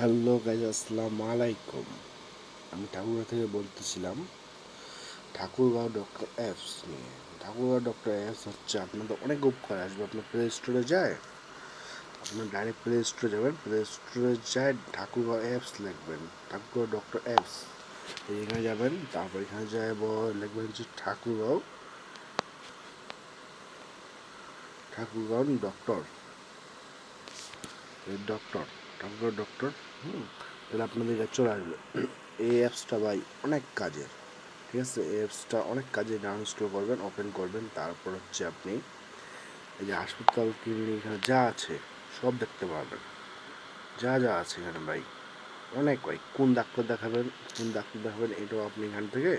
Hello guys, আসসালামু আলাইকুম। আমি ঠাকুরগাঁও থেকে বলতেছিলাম, ঠাকুরগাঁও ডক্টর অ্যাপস নিয়ে। ঠাকুরগাঁও ডক্টর অ্যাপস হচ্ছে আপনাদের অনেক উপকার আসবে। আপনার প্লে স্টোরে যায়, আপনার ডাইরেক্ট প্লে স্টোরে যাবেন। প্লে স্টোরে যায়, ঠাকুরগাঁও অ্যাপস লিখবেন, ঠাকুরগাঁও ডক্টর অ্যাপস। এখানে যাবেন, তারপর এখানে যায় লিখবেন হচ্ছে Thakurgaon Thakurgaon doctor doctor. Thakurgaon doctor হুম, তাহলে আপনাদের কাছে চলে আসবে। এই অ্যাপসটা ভাই অনেক কাজের, ঠিক আছে? এই অ্যাপসটা অনেক কাজে ডাউনস্টোর করবেন ওপেন করবেন, তারপর হচ্ছে আপনি এই যে হাসপাতাল ক্লিনিক যা আছে, সব দেখতে পারবেন। যা যা আছে এখানে ভাই, অনেক ভাই। কোন ডাক্তার দেখাবেন, কোন ডাক্তার দেখাবেন, এটাও আপনি এখান থেকে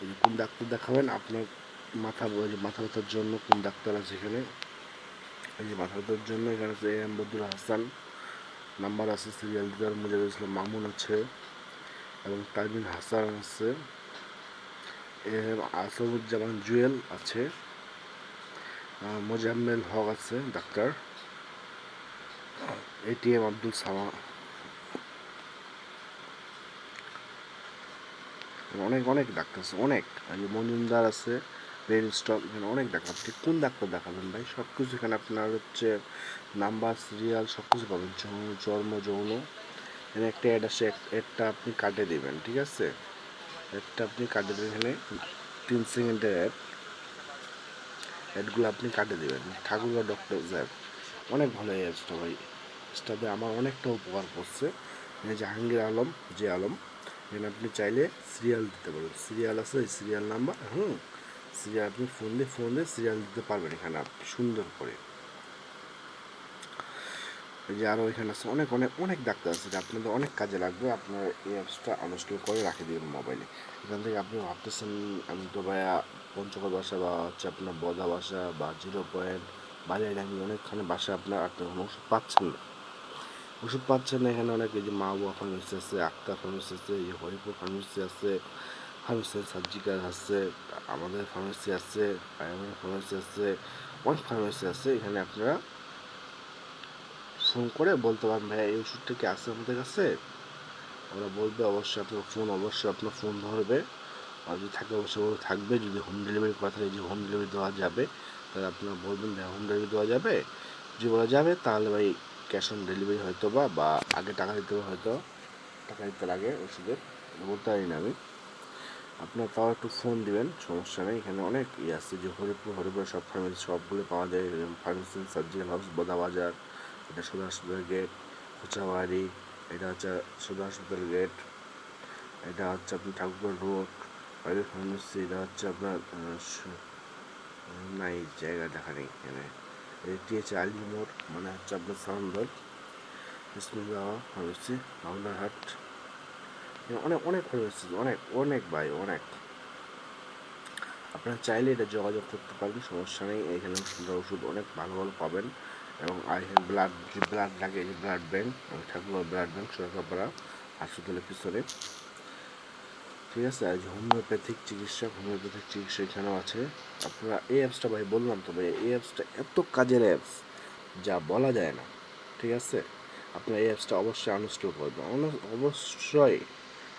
এই যে কোন ডাক্তার দেখাবেন, আপনার মাথা মাথা ব্যথার জন্য কোন ডাক্তার আছে এখানে? এই যে মাথা ব্যথার জন্য এখানে আছে এম বদুল হাসান। নাম্বার আছে, সিরিয়াল দিদার মুজাহিদ ইসলাম মামুন আছে এবং তাজমিন হাসান আছে। আসাদুজ্জামান জুয়েল আছে। মোজাম্মেল হক আছে, ডাক্তার। এটিএম আব্দুল সামা অনেক অনেক ডাক্তার আছে, অনেক। মজুমদার আছে ব্রেন স্টক এখানে অনেক ডাক্তার আপনি কোন ডাক্তার দেখাবেন ভাই? সব কিছু এখানে আপনার হচ্ছে নাম্বার সিরিয়াল সব কিছু পাবেন জন্ম, যৌন। এখানে একটা অ্যাড আসে অ্যাডটা আপনি কাটে দেবেন, ঠিক আছে? অ্যাডটা আপনি কাটে দেবেন, এখানে তিন সেকেন্ডের অ্যাড অ্যাডগুলো আপনি কাটে দেবেন। ঠাকুরগাঁও ডক্টর জ্যাব অনেক ভালো অ্যাপসটা ভাই। অ্যাপসটাতে আমার অনেকটা উপকার করছে। জাহাঙ্গীর আলম, যে আলম, এখানে আপনি চাইলে সিরিয়াল দিতে পারবেন সিরিয়াল আছে সিরিয়াল নাম্বার হুম। সিরিয়াল আপনি ফোন দিয়ে ফোন দিয়ে সিরিয়াল দিতে পারবেন এখানে আপনি, সুন্দর করে। যে আরও এখানে আছে, অনেক অনেক অনেক ডাক্তার আছে যে আপনাদের অনেক কাজে লাগবে। আপনার এই অ্যাপসটা আনস্টল করে রাখে দেবেন মোবাইলে এখান থেকে আপনি ভাবতেছেন, আমি তো ভাইয়া পঞ্চগড় বাসা বা হচ্ছে আপনার বদা বাসা বা জিরো পয়েন্ট বালিয়াডাঙ্গি অনেকখানে বাসা আপনার আপনি ওষুধ পাচ্ছেন না। ওষুধ পাচ্ছেন না, এখানে অনেক এই যে মা বুয়া ফার্মেসি আছে আক্তার ফার্মেসি আছে হরিপুর ফার্মেসি আছে ফার্মেসি সার্জিক্যাল আছে, আমাদের ফার্মেসি আছে প্রাইমারি ফার্মেসি আছে অনেক ফার্মেসি আছে, এখানে আপনারা ফোন করে বলতে পারেন ভাই এই ওষুধটা কি আছে আমাদের কাছে? ওরা বলবে, অবশ্যই আপনার ফোন অবশ্যই আপনার ফোন ধরবে। আর যদি থাকে, অবশ্যই ওরা থাকবে। যদি হোম ডেলিভারি করা থাকে যে হোম ডেলিভারি দেওয়া যাবে, তাহলে আপনারা বলবেন ভাই হোম ডেলিভারি দেওয়া যাবে? যদি বলা যাবে, তাহলে ভাই ক্যাশ অন ডেলিভারি হয়তো বা বা আগে টাকা দিতে হয়তো, টাকা দিতে লাগে ওষুধের, বলতে পারি না আমি। আপনার তাও একটু ফোন দিবেন, সমস্যা নেই। এখানে অনেক ইয়ে আছে, যে হরিপুর হরিপুর সব ফার্মেসি সবগুলো পাওয়া যায়। ফার্মেসি সার্জিক্যাল হাউস বোদা বাজার এটা সদর হাসপাতাল গেট কোচাবাড়ি, এটা হচ্ছে সদর হাসপাতাল গেট এটা হচ্ছে আপনার ঠাকুর রোড প্রাইভেট ফার্মেসি এটা হচ্ছে আপনার নাই, জায়গা দেখা নেই এখানে। এটি হচ্ছে আলী মোড় মানে হচ্ছে আপনার সাউন্ডর বিসমুল্লাহ ফার্মেসি হাট অনেক অনেক ফার্মেসি অনেক অনেক ভাই, অনেক। আপনারা চাইলে এটা যোগাযোগ করতে পারবেন, সমস্যা নেই। এখানে সুন্দর ওষুধ অনেক ভালো ভালো পাবেন। এবং এখানে ব্লাড, যে ব্লাড লাগে যে blood bank Thakur blood bank Sarkarpara হাসপাতালের পিছনে। ঠিক আছে আর হোমিওপ্যাথিক চিকিৎসা হোমিওপ্যাথিক চিকিৎসা এখানেও আছে। আপনারা এই অ্যাপসটা ভাই বললাম তো ভাই, এই অ্যাপসটা এত কাজের অ্যাপস, যা বলা যায় না। ঠিক আছে? আপনারা এই অ্যাপসটা অবশ্যই আনস্টল করবেন অবশ্যই